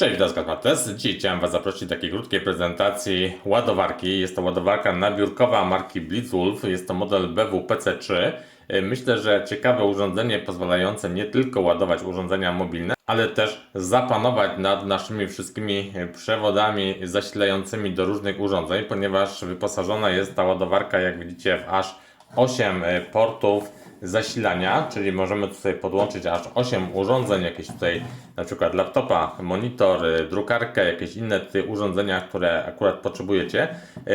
Cześć, witam z. Dzisiaj chciałem Was zaprosić do takiej krótkiej prezentacji ładowarki. Jest to ładowarka nabiórkowa marki Blitzwolf. Jest to model BWPC3. Myślę, że ciekawe urządzenie pozwalające nie tylko ładować urządzenia mobilne, ale też zapanować nad naszymi wszystkimi przewodami zasilającymi do różnych urządzeń, ponieważ wyposażona jest ta ładowarka, jak widzicie, w aż 8 portów zasilania, czyli możemy tutaj podłączyć aż 8 urządzeń, jakieś tutaj na przykład laptopa, monitor, drukarkę, jakieś inne urządzenia, które akurat potrzebujecie.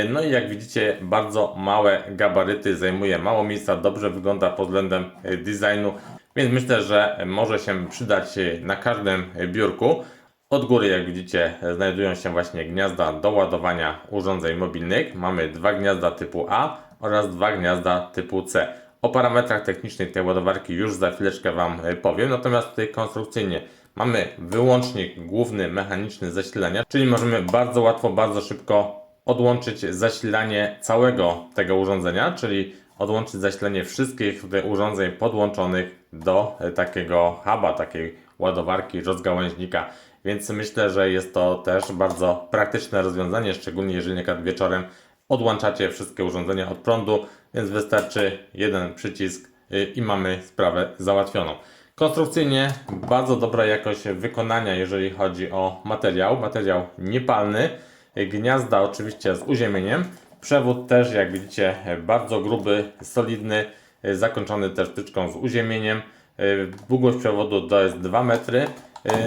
No i jak widzicie, bardzo małe gabaryty, zajmuje mało miejsca, dobrze wygląda pod względem y, designu, więc myślę, że może się przydać y, na każdym biurku. Od góry, jak widzicie, znajdują się właśnie gniazda do ładowania urządzeń mobilnych. Mamy dwa gniazda typu A oraz dwa gniazda typu C. O parametrach technicznych tej ładowarki już za chwileczkę Wam e, powiem, natomiast tutaj konstrukcyjnie mamy wyłącznik główny mechaniczny zasilania, czyli możemy bardzo łatwo, bardzo szybko odłączyć zasilanie całego tego urządzenia, czyli odłączyć zasilanie wszystkich urządzeń podłączonych do e, takiego huba, takiej ładowarki, rozgałęźnika. Więc myślę, że jest to też bardzo praktyczne rozwiązanie, szczególnie jeżeli na wieczorem odłączacie wszystkie urządzenia od prądu, więc wystarczy jeden przycisk y, i mamy sprawę załatwioną. Konstrukcyjnie bardzo dobra jakość wykonania, jeżeli chodzi o materiał. Materiał niepalny, gniazda oczywiście z uziemieniem. Przewód też, jak widzicie, bardzo gruby, solidny, y, zakończony też tyczką z uziemieniem. Y, Długość przewodu to jest 2 metry.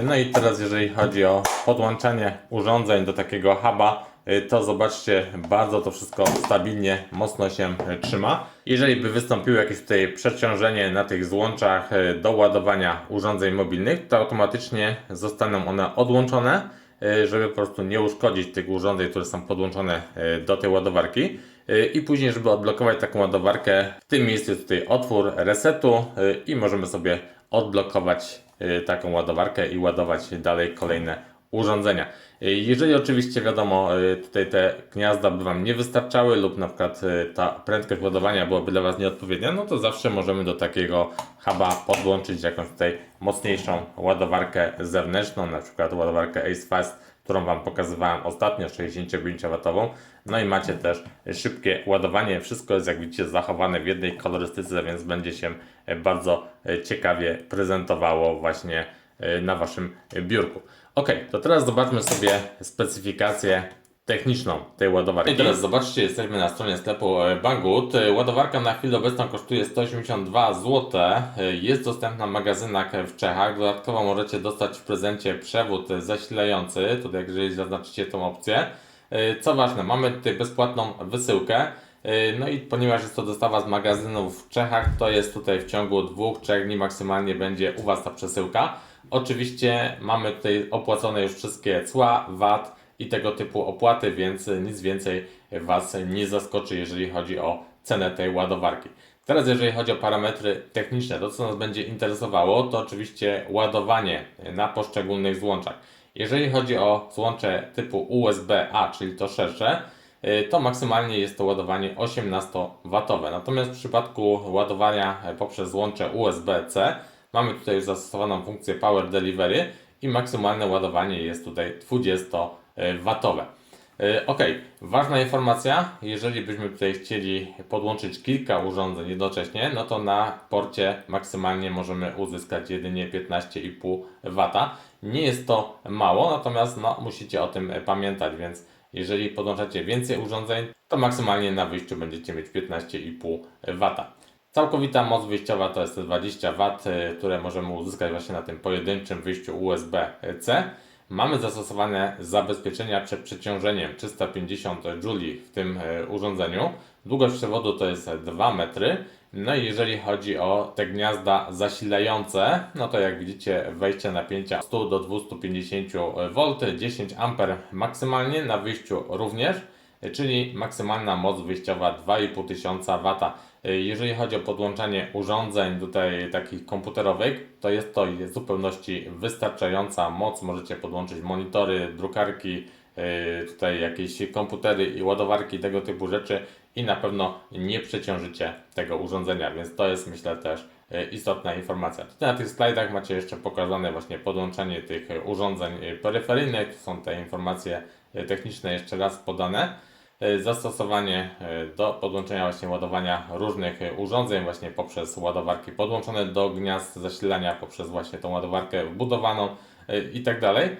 No i teraz jeżeli chodzi o podłączanie urządzeń do takiego huba, to zobaczcie, bardzo to wszystko stabilnie, mocno się y, trzyma. Jeżeli by wystąpiło jakieś tutaj przeciążenie na tych złączach y, do ładowania urządzeń mobilnych, to automatycznie zostaną one odłączone, y, żeby po prostu nie uszkodzić tych urządzeń, które są podłączone y, do tej ładowarki. Y, I później, żeby odblokować taką ładowarkę, w tym miejscu jest tutaj otwór resetu y, i możemy sobie odblokować y, taką ładowarkę i ładować dalej kolejne urządzenia. Jeżeli oczywiście wiadomo, y, tutaj te gniazda by Wam nie wystarczały lub na przykład y, ta prędkość ładowania byłaby dla Was nieodpowiednia, no to zawsze możemy do takiego huba podłączyć jakąś tutaj mocniejszą ładowarkę zewnętrzną, na przykład ładowarkę Ace którą Wam pokazywałem ostatnio, 65W. No i macie też szybkie ładowanie. Wszystko jest, jak widzicie, zachowane w jednej kolorystyce, więc będzie się bardzo ciekawie prezentowało właśnie na Waszym biurku. Ok, to teraz zobaczmy sobie specyfikację techniczną tej ładowarki. I teraz zobaczcie, jesteśmy na stronie sklepu e, Banggood. E, Ładowarka na chwilę obecną kosztuje 182 zł. E, Jest dostępna w magazynach w Czechach. Dodatkowo możecie dostać w prezencie przewód zasilający, tutaj jeżeli zaznaczycie tą opcję. Co ważne, mamy tutaj bezpłatną wysyłkę. No i ponieważ jest to dostawa z magazynów w Czechach, to jest tutaj w ciągu dwóch, trzech dni maksymalnie będzie u Was ta przesyłka. Oczywiście mamy tutaj opłacone już wszystkie cła, VAT i tego typu opłaty, więc nic więcej Was nie zaskoczy, jeżeli chodzi o cenę tej ładowarki. Teraz jeżeli chodzi o parametry techniczne, to co nas będzie interesowało, to oczywiście ładowanie na poszczególnych złączach. Jeżeli chodzi o złącze typu USB-A, czyli to szersze, to maksymalnie jest to ładowanie 18W. Natomiast w przypadku ładowania poprzez złącze USB-C mamy tutaj już zastosowaną funkcję Power Delivery i maksymalne ładowanie jest tutaj 20W. Ok, ważna informacja, jeżeli byśmy tutaj chcieli podłączyć kilka urządzeń jednocześnie, no to na porcie maksymalnie możemy uzyskać jedynie 15,5 W. Nie jest to mało, natomiast no, musicie o tym pamiętać, więc jeżeli podłączacie więcej urządzeń, to maksymalnie na wyjściu będziecie mieć 15,5 W. Całkowita moc wyjściowa to jest te 20 W, y, które możemy uzyskać właśnie na tym pojedynczym wyjściu USB-C. Mamy zastosowane zabezpieczenia przed przeciążeniem 350 J w tym y, urządzeniu. Długość przewodu to jest 2 metry. No i jeżeli chodzi o te gniazda zasilające, no to jak widzicie wejście napięcia 100 do 250 V, 10 A maksymalnie, na wyjściu również czyli maksymalna moc wyjściowa 2500 W. Jeżeli chodzi o podłączanie urządzeń tutaj takich komputerowych, to jest to w zupełności wystarczająca moc. Możecie podłączyć monitory, drukarki, yy, tutaj jakieś komputery i ładowarki, tego typu rzeczy i na pewno nie przeciążycie tego urządzenia, więc to jest myślę też e, istotna informacja. Tutaj na tych slajdach macie jeszcze pokazane właśnie podłączenie tych e, urządzeń e, peryferyjnych. Tu są te informacje e, techniczne jeszcze raz podane. E, Zastosowanie e, do podłączenia właśnie ładowania różnych e, urządzeń właśnie poprzez ładowarki podłączone do gniazd zasilania, poprzez właśnie tą ładowarkę wbudowaną i tak dalej.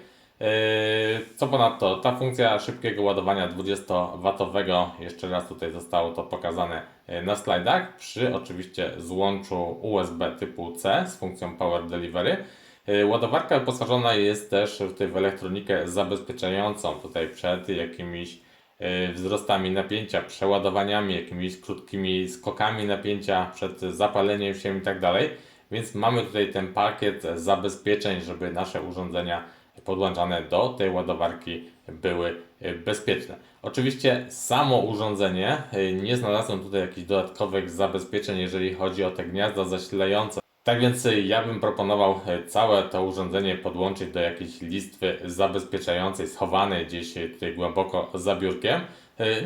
Co ponadto, ta funkcja szybkiego ładowania 20W, jeszcze raz tutaj zostało to pokazane na slajdach, przy oczywiście złączu USB typu C z funkcją Power Delivery. Ładowarka wyposażona jest też w tę w elektronikę zabezpieczającą tutaj przed jakimiś wzrostami napięcia, przeładowaniami, jakimiś krótkimi skokami napięcia, przed zapaleniem się i tak dalej. Więc mamy tutaj ten pakiet zabezpieczeń, żeby nasze urządzenia podłączane do tej ładowarki były e, bezpieczne. Oczywiście samo urządzenie, e, nie znalazłem tutaj jakichś dodatkowych zabezpieczeń, jeżeli chodzi o te gniazda zasilające. Tak więc e, ja bym proponował e, całe to urządzenie podłączyć do jakiejś listwy zabezpieczającej, schowanej gdzieś e, tutaj głęboko za biurkiem.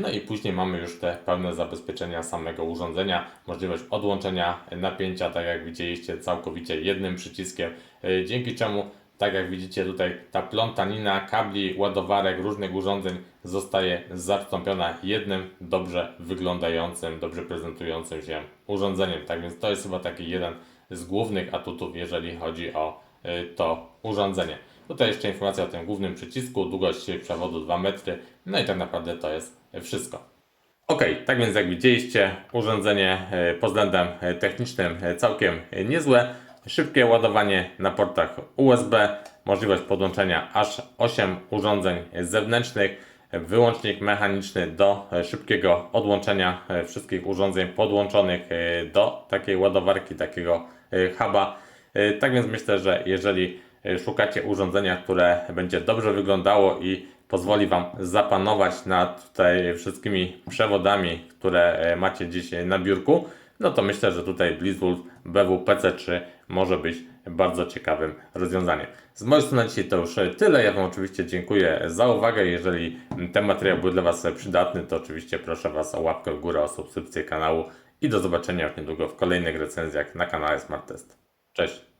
No i później mamy już te pełne zabezpieczenia samego urządzenia, możliwość odłączenia napięcia, tak jak widzieliście, całkowicie jednym przyciskiem, dzięki czemu tak jak widzicie tutaj, ta plątanina kabli, ładowarek, różnych urządzeń zostaje zastąpiona jednym dobrze wyglądającym, dobrze prezentującym się urządzeniem. Tak więc to jest chyba taki jeden z głównych atutów, jeżeli chodzi o y, to urządzenie. Tutaj jeszcze informacja o tym głównym przycisku, długość przewodu 2 metry, no i tak naprawdę to jest wszystko. Ok, tak więc jak widzieliście, urządzenie e, pod względem e, technicznym całkiem niezłe. Szybkie ładowanie na portach USB, możliwość podłączenia aż 8 urządzeń zewnętrznych, wyłącznik mechaniczny do szybkiego odłączenia wszystkich urządzeń podłączonych do takiej ładowarki, takiego huba. E, Tak więc myślę, że jeżeli e, szukacie urządzenia, które będzie dobrze wyglądało i pozwoli Wam zapanować nad tutaj wszystkimi przewodami, które e, macie gdzieś na biurku, no to myślę, że tutaj Blizzwolf BWPC3 może być bardzo ciekawym rozwiązaniem. Z mojej strony dzisiaj to już tyle. Ja Wam oczywiście dziękuję za uwagę. Jeżeli ten materiał był dla Was przydatny, to oczywiście proszę Was o łapkę w górę, o subskrypcję kanału i do zobaczenia już niedługo w kolejnych recenzjach na kanale Smart Test. Cześć!